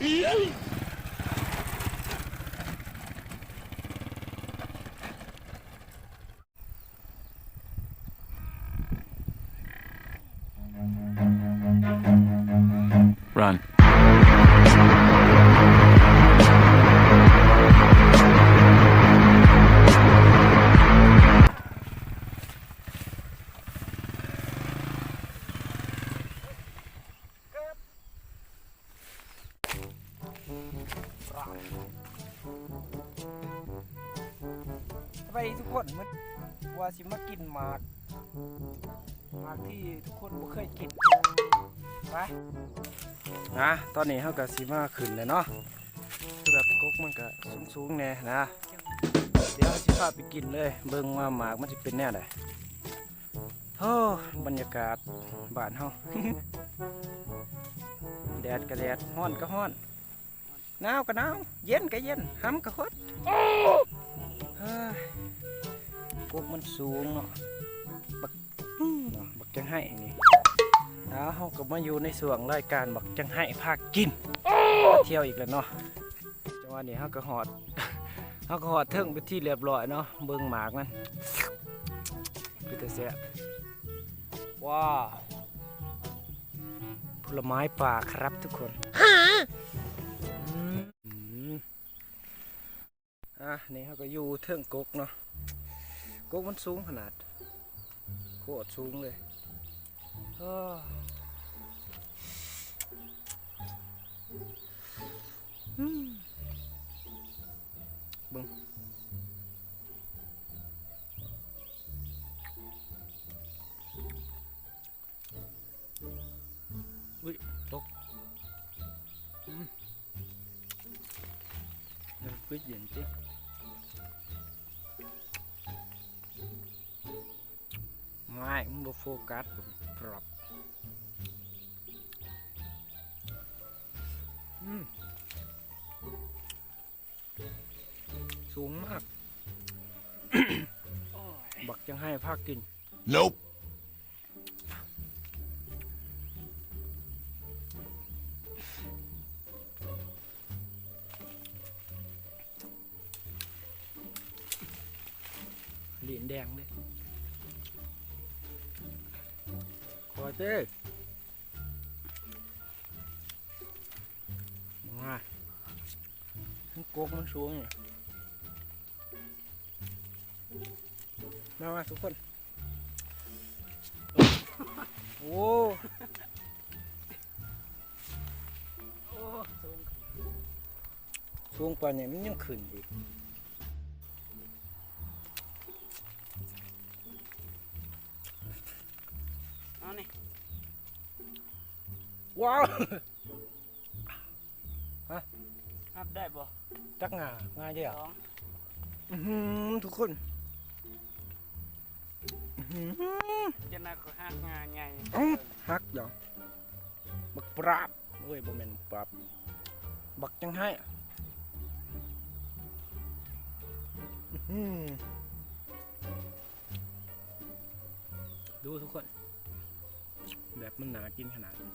E aí? ไปทุกคนมันว่าสิมากินหมากหมากที่ทุกคนบ่เคยกินไปนะตอนนี้เขากับสิมาขึ้นเลยเนาะคือแบบกกมันก็สูงๆแน่นะ เดี๋ยวสิพาไปกินเลยเบิ่งว่าหมากมันจะเป็นแน่ไดโอ้บรรยากาศบ้านเฮาแดดก็แดดร้อนก็ร้อนหนาวก็หนาวเย็นก็เย็นห้ำก็ฮด กมันสูงเนาะบักเนาะบักจังให้นี่แล้วเฮาก็มาอยู่ในส่วงรายการบักจังให้พากินเที่ยวอีกแล้วเนาะจังหวะนี้เฮาก็หอดเฮาก็หอดเทิงไปที่เรียบร้อยเนาะเบิ่งหมากมันคือแต่แซ่บว้าวผลไม้ป่าครับทุกคนอืมอืมอะนี่เฮาก็อยู่เทิงกกเนาะ กกมันสูงขนาดโคตรสูงเลยอ้ออืมเบิ่งอุ้ยตกอืมเดี๋ยว quyết diện chứ mai cũng vô focus prop อืมสูงมาก บักจังให้ภาคกิน Nope. เหรียญแดงเลย อเจ้มามันโกกมันสูงเนี่ยมามาทุกคน โอ้โอ้สูงสูงปานเนี่ยมันยังขึ้นอีก เอานี่ว้าวนับได้บ่จักงาง่ายเดียวสองอื้อหือทุกคนอื้อหือจะน่าก็หักงานใหญ่เอ้าฮักเดี๋ยวบักปราบเอ้ยบ่แม่นบักปราบบักจังให้อื้อหือดูทุกคน แบบมันหนากินขนาดนี้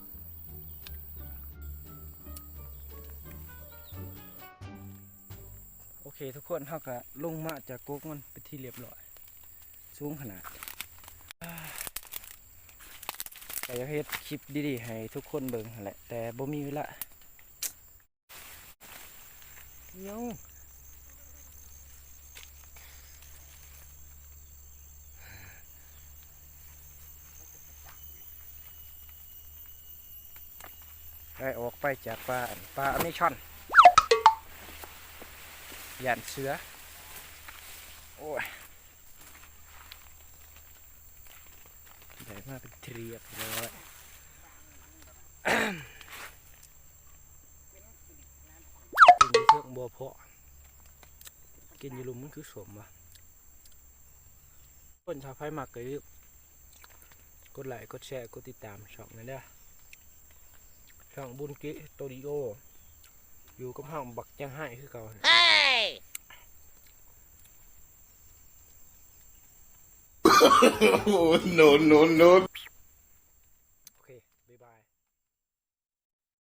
โอเคทุกคนเขาก็ลงมาจากก๊กมันเป็นที่เรียบร้อย สูงขนาดแต่อยากเฮ็ดคลิปดีๆให้ทุกคนเบิ่งแหละ แต่บ่มีเวลาเยัง ได้ออกไปจากป่านป่าอเมซอนยานเสือ โอ้ยใหญ่มากเป็นเทียบเลยกินยู่เครื่องบัวเพาะกินยู่ลุมมันคือสมวะคนชาวไฟมักก็อย่าลืมกดไลค์กดแชร์ กดติดตามช่องนั้นเด้อ ช่องบุญกิโตดิโอ อยู่กับห้องบักยังให้คือเก่า oh no no no.